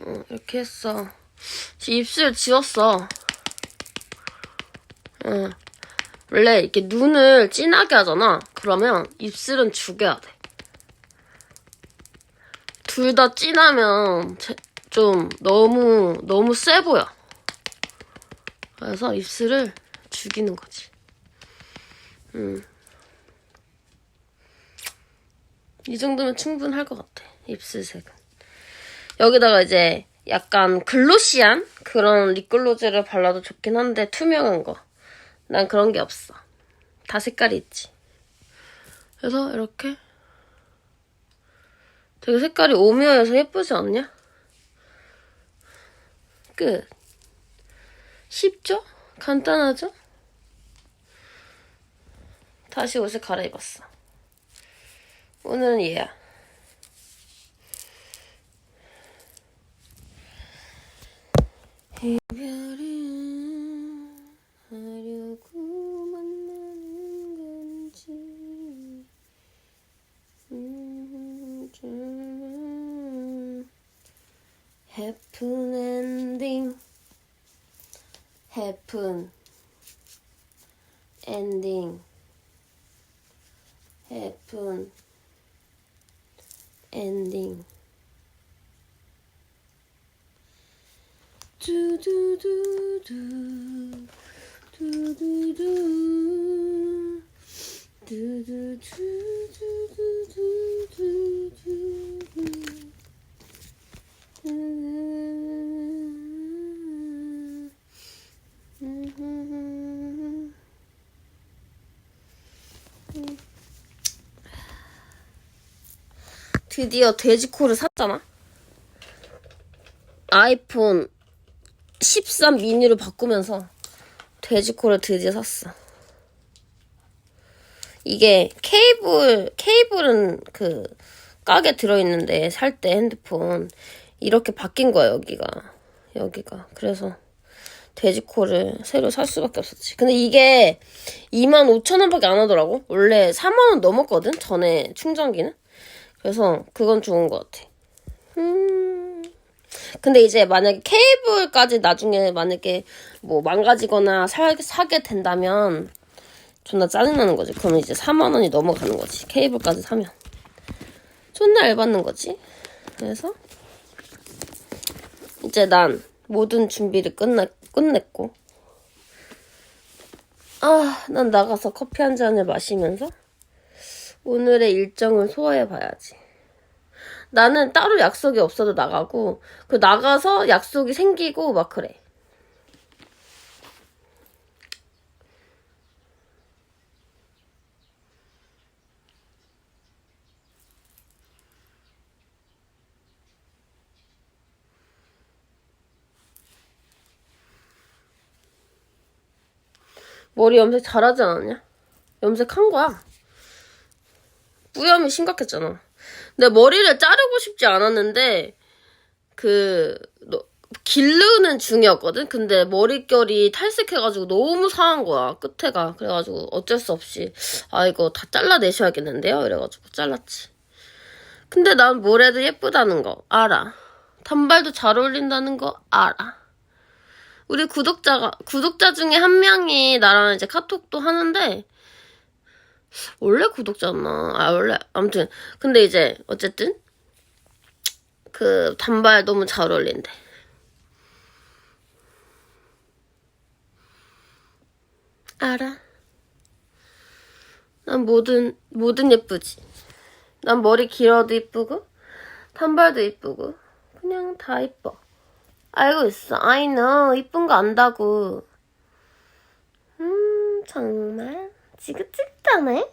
응, 이렇게 했어. 입술 지웠어. 응. 원래 이렇게 눈을 진하게 하잖아. 그러면 입술은 죽여야 돼. 둘 다 진하면 제- 좀 너무 너무 세 보여. 그래서 입술을 죽이는 거지. 음. 이 정도면 충분할 것 같아. 입술색은. 여기다가 이제 약간 글로시한 그런 립글로즈를 발라도 좋긴 한데 투명한 거. 난 그런 게 없어. 다 색깔이 있지. 그래서 이렇게 되게 색깔이 오묘해서 예쁘지 않냐? 끝. 쉽죠? 간단하죠? 다시 옷을 갈아입었어. 오늘은 얘야. happy ending happen ending happen ending do do do do do do do do do do do 드디어 돼지코를 샀잖아. 아이폰 13 미니로 바꾸면서 돼지코를 드디어 샀어. 이게 케이블, 케이블은 그 깍에 들어있는데 살 때 핸드폰 이렇게 바뀐 거야, 여기가. 여기가. 그래서 돼지코를 새로 살 수밖에 없었지. 근데 이게 25,000원밖에 안 하더라고. 원래 4만원 넘었거든, 전에 충전기는. 그래서 그건 좋은 것 같아. 음. 근데 이제 만약에 케이블까지 나중에 만약에 뭐 망가지거나 사, 사게 된다면 존나 짜증나는 거지. 그러면 이제 4만 원이 넘어가는 거지. 케이블까지 사면. 존나 열받는 거지. 그래서 이제 난 모든 준비를 끝내, 끝냈고 아, 난 나가서 커피 한 잔을 마시면서 오늘의 일정을 소화해 봐야지. 나는 따로 약속이 없어도 나가고 그 나가서 약속이 생기고 막 그래. 머리 염색 잘하지 않았냐? 염색한 거야. 뿌염이 심각했잖아. 근데 머리를 자르고 싶지 않았는데 그 너- 기르는 중이었거든. 근데 머릿결이 탈색해가지고 너무 상한 거야. 끝에가. 그래가지고 어쩔 수 없이 아 이거 다 잘라내셔야겠는데요. 이래가지고 잘랐지. 근데 난 뭐래도 예쁘다는 거 알아. 단발도 잘 어울린다는 거 알아. 우리 구독자가 구독자 중에 한 명이 나랑 이제 카톡도 하는데 원래 구독자였나? 아 원래 아무튼 근데 이제 어쨌든 그 단발 너무 잘 어울린대. 알아. 난 뭐든 뭐든 예쁘지. 난 머리 길어도 이쁘고 단발도 이쁘고 그냥 다 이뻐. 알고 있어. I know. 이쁜 거 안다고. 음 정말 지긋지긋하네.